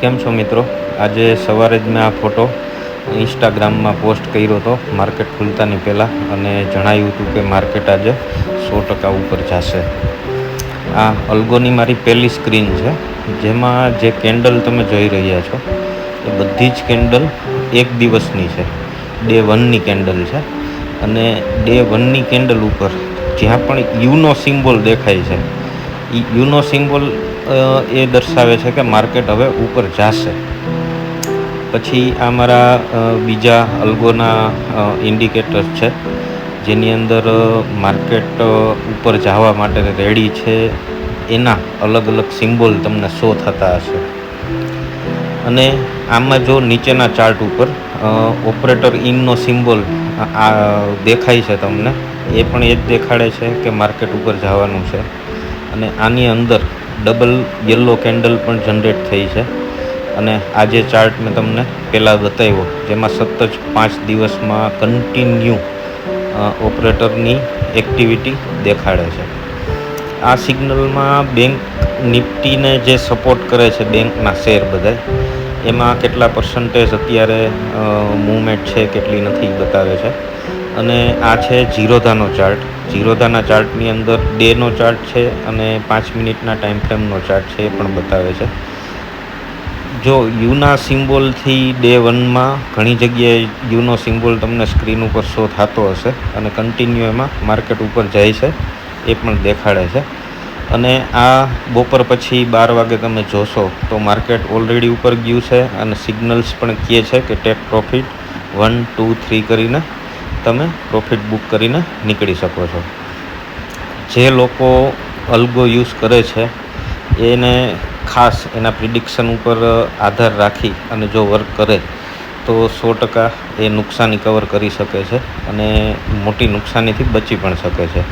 કેમ છો મિત્રો? આજે સવારે જ મેં આ ફોટો ઇન્સ્ટાગ્રામમાં પોસ્ટ કર્યો હતો, માર્કેટ ખુલતાની પહેલાં, અને જણાવ્યું હતું કે માર્કેટ આજે સો ટકા ઉપર જશે. આ અલ્ગોની મારી પહેલી સ્ક્રીન છે, જેમાં જે કેન્ડલ તમે જોઈ રહ્યા છો, એ બધી જ કેન્ડલ એક દિવસની છે. ડે વનની કેન્ડલ છે, અને ડે વનની કેન્ડલ ઉપર જ્યાં પણ યુનો સિમ્બોલ દેખાય છે એ યુનો સિમ્બોલ એ દર્શાવે છે કે માર્કેટ હવે ઉપર જશે. પછી આ મારા બીજા અલગોના ઇન્ડિકેટર્સ છે, જેની અંદર માર્કેટ ઉપર જવા માટે રેડી છે. એના અલગ અલગ સિમ્બોલ તમને શો થતા હશે. અને આમાં જો નીચેના ચાર્ટ ઉપર ઓપરેટર ઇનનો સિમ્બોલ આ, દેખાય છે તમને, એ પણ એ જ દેખાડે છે કે માર્કેટ ઉપર જવાનું છે. અને આની અંદર ડબલ યલો કેન્ડલ પણ જનરેટ થઈ છે. અને આ જે ચાર્ટ મેં તમને પહેલાં બતાવ્યો, જેમાં સતત પાંચ દિવસમાં કન્ટિન્યુ ઓપરેટરની એક્ટિવિટી દેખાડે છે. આ સિગ્નલમાં બેંક નિફ્ટીને જે સપોર્ટ કરે છે બેંકના શેર બધાય, એમાં કેટલા પર્સન્ટેજ અત્યારે મૂવમેન્ટ છે કેટલી નથી બતાવે છે. અને આ છે જીરોધાનો ચાર્ટ. જીરોધાના ચાર્ટની અંદર ડેનો ચાર્ટ છે અને પાંચ મિનિટના ટાઈમ ફ્રેમનો ચાર્ટ છે, એ પણ બતાવે છે. જો યુના સિમ્બોલથી ડે વનમાં ઘણી જગ્યાએ યુનો સિમ્બોલ તમને સ્ક્રીન ઉપર શો થતો હશે અને કન્ટિન્યુ એમાં માર્કેટ ઉપર જાય છે, એ પણ દેખાડે છે. અને આ બપોર પછી બાર વાગે તમે જોશો તો માર્કેટ ઓલરેડી ઉપર ગયું છે અને સિગ્નલ્સ પણ કહે છે કે take profit one two three કરીને તમે પ્રોફિટ બુક કરીને નીકળી શકો છો. જે લોકો અલ્ગો યુઝ કરે છે, એને ખાસ એના પ્રિડિક્શન ઉપર આધાર રાખી અને જો વર્ક કરે, તો સો ટકા એ નુકસાની કવર કરી શકે છે અને મોટી નુકસાનીથી બચી પણ શકે છે.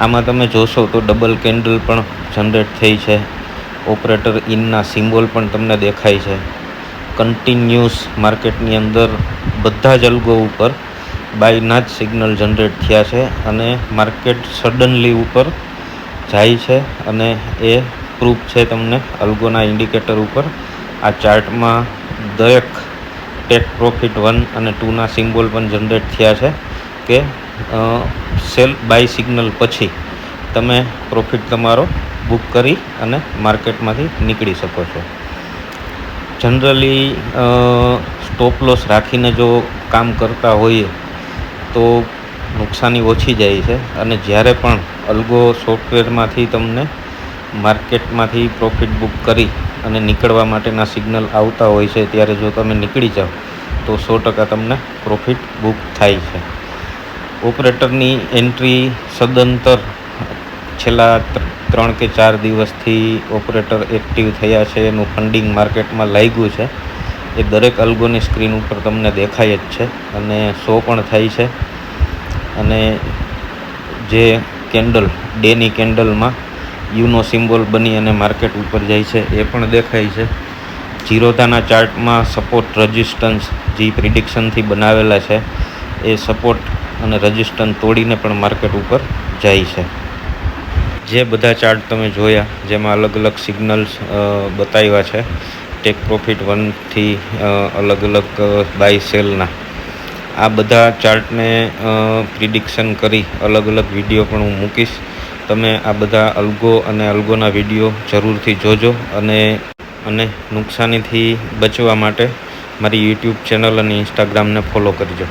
આમાં તમે જોશો તો ડબલ કેન્ડલ પણ જનરેટ થઈ છે. ઓપરેટર ઇનના સિમ્બોલ પણ તમને દેખાય છે. કન્ટિન્યુઅસ માર્કેટની અંદર બધા જ અલગો ઉપર બાયના જ સિગ્નલ જનરેટ થયા છે અને માર્કેટ સડનલી ઉપર જાય છે અને એ પ્રૂફ છે તમને અલ્ગોના ઇન્ડિકેટર ઉપર. આ ચાર્ટમાં દરેક ટેક પ્રોફિટ વન અને ટુના સિમ્બોલ પણ જનરેટ થયા છે કે સેલ બાય સિગ્નલ પછી તમે પ્રોફિટ તમારો બુક કરી અને માર્કેટમાંથી નીકળી શકો છો. જનરલી સ્ટોપ લોસ રાખીને જો કામ કરતા હોઈએ તો નુકસાની ઓછી જાય છે. અને જ્યારે પણ અલગો સોફ્ટવેરમાંથી તમને માર્કેટમાંથી પ્રોફિટ બુક કરી અને નીકળવા માટેના સિગ્નલ આવતા હોય છે, ત્યારે જો તમે નીકળી જાઓ, તો સો ટકા તમને પ્રોફિટ બુક થાય છે. ઓપરેટરની એન્ટ્રી સદંતર છેલ્લા ત્રણ કે ચાર દિવસથી ઓપરેટર એક્ટિવ થયા છે. એનું ફંડિંગ માર્કેટમાં લાગ્યું છે. એ દરેક અલ્ગોની સ્ક્રીન ઉપર તમને દેખાય જ છે અને શો પણ થાય છે. અને જે કેન્ડલ, ડેની કેન્ડલમાં યુનો સિમ્બોલ બની અને માર્કેટ ઉપર જાય છે એ પણ દેખાય છે. જીરોધાના ચાર્ટમાં સપોર્ટ રજિસ્ટન્સ જે પ્રિડિક્શનથી બનાવેલા છે એ સપોર્ટ અને રજિસ્ટન્સ તોડીને પણ માર્કેટ ઉપર જાય છે. જે બધા ચાર્ટ તમે જોયા, જેમાં અલગ અલગ સિગ્નલ્સ બતાવ્યા છે ટેક પ્રોફિટ વનથી અલગ અલગ બાય સેલના આ બધા ચાર્ટને પ્રિડિક્શન કરી અલગ અલગ વીડિયો પણ હું મૂકીશ. તમે આ બધા અલ્ગો અને અલ્ગોના વીડિયો જરૂરથી જોજો અને અને નુકસાનીથી બચવા માટે મારી યુટ્યુબ ચેનલ અને ઇન્સ્ટાગ્રામને ફોલો કરજો.